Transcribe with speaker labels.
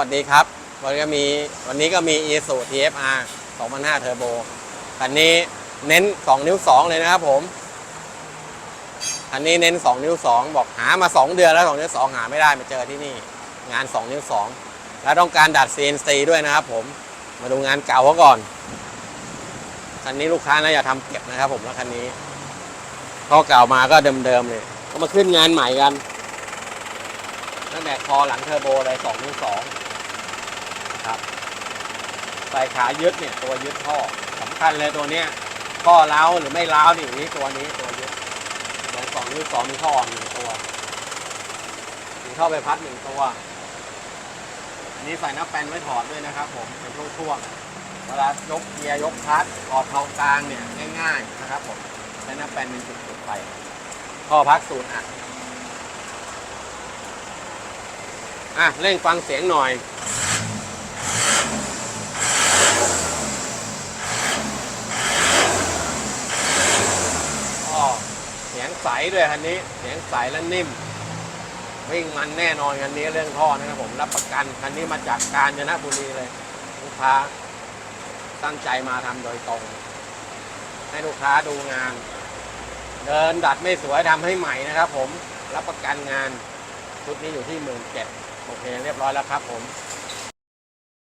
Speaker 1: สวัสดีครับ วันนี้ก็มีวันนี้ก็มี e s u TFR 2005 Turbo คันนี้เน้น 2 นิ้ว 2 เลยนะครับผมคันนี้เน้น 2 นิ้ว 2 บอกหามา 2 เดือนแล้ว 2 นิ้ว 2 หาไม่ได้มาเจอที่นี่ งาน 2 นิ้ว 2 แล้วต้องการดัด CNC ด้วยนะครับผม มาดูงานเก่าเขาก่อน คันนี้ลูกค้านะอย่าทำเก็บนะครับผมแล้วคันนี้ข้อเก่ามาก็เดิมๆเลยก็มาขึ้นงานใหม่กันตั้งแต่คอหลังเทอร์โบเลย2นิ้ว2 ครับใส่ขายึดเนี่ยตัวยึดท่อสำคัญเลยตัวเนี้ยท่อเล้าหรือไม่เล้านี่นี่ตัวนี้ตัวยึดลงสองนิ้วสองมีท่ออ่อนหนึ่งตัวมีท่อใบพัดหนึ่งตัวนี้ใส่น้ำแปนไว้ถอดด้วยนะครับ ผมเป็นช่วงๆเวลายกเกียร์ยกคลัตช์ถอดเท้ากลางเนี่ยง่ายๆนะครับ ผมใช้น้ำแปนเป็นจุดๆไปท่อพักสูตรอะอะเร่งฟังเสียงหน่อย อ๋อ เสียงใสด้วยคันนี้ เสียงใสและนิ่ม วิ่งมันแน่นอนคันนี้เรื่องท่อนะครับผมรับประกันคันนี้มาจากกาญจนบุรีเลย ลูกค้าตั้งใจมาทำโดยตรง ให้ลูกค้าดูงาน เดินดัดไม่สวยทำให้ใหม่นะครับผมรับประกันงานชุดนี้อยู่ที่หมื่นเจ็ดโอเคเรียบร้อยแล้วครับผม